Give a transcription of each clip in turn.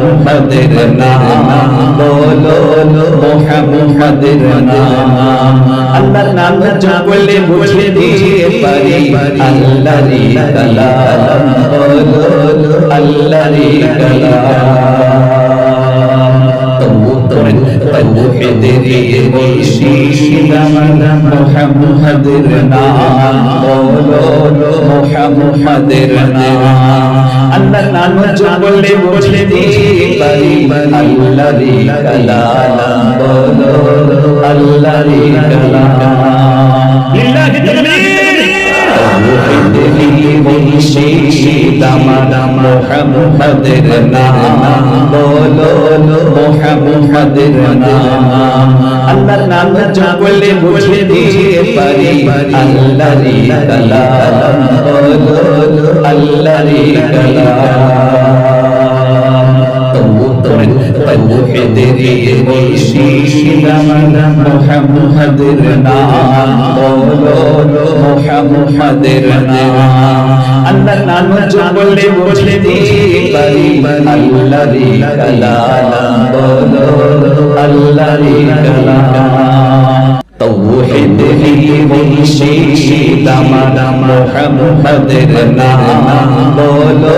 মুহাম্মদের নাম, বলো মুহাম্মদের নাম। আল্লাহর নাম বললে বুঝে দিয়ে পারি, আল্লাহরই কালাম বলো, আল্লাহরই কালাম। নাম বলো মুহাম্মদের নাম বলো মোহাম্মদের নাম বলো মোহাম্মদের নাম আল্লাহর নাম বললে বুঝে দিয়ে পারি আল্লাহরই কালাম আল্লাহরই কালাম তৌহিদের মুর্শিদ আমার মুহাম্মদের নাম বলো মুহাম্মদের নাম আল্লাহর নাম বুঝে দিয়ে পারি আল্লাহরই কালাম বলো আল্লাহরই কালাম। তৌহিদ হি মুর্শিদ আমার মুহাম্মদের নাম বলো,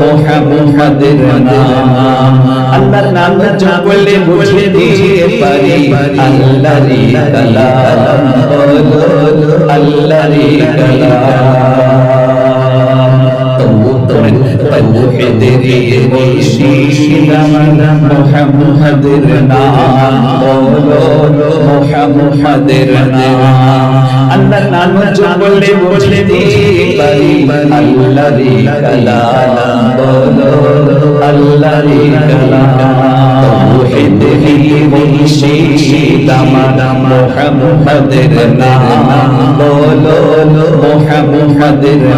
মুহাম্মদের নাম। আল্লাহর নাম বললে বুঝে দিয়ে পারি। আল্লাহরই কালাম বলো আল্লাহরই কালাম। আমার মুহাম্মদের নাম বলো মুহাম্মদের নাম আল্লাহর নাম বললে বুঝে দিয়ে পারি আল্লাহরই কালাম বলো বলো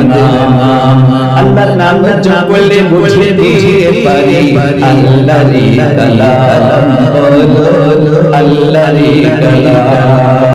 নাম আল্লাহর নাম বললে বুঝে দিয়ে পারি। আল্লাহরই কালাম। বলো আল্লাহরই কালাম।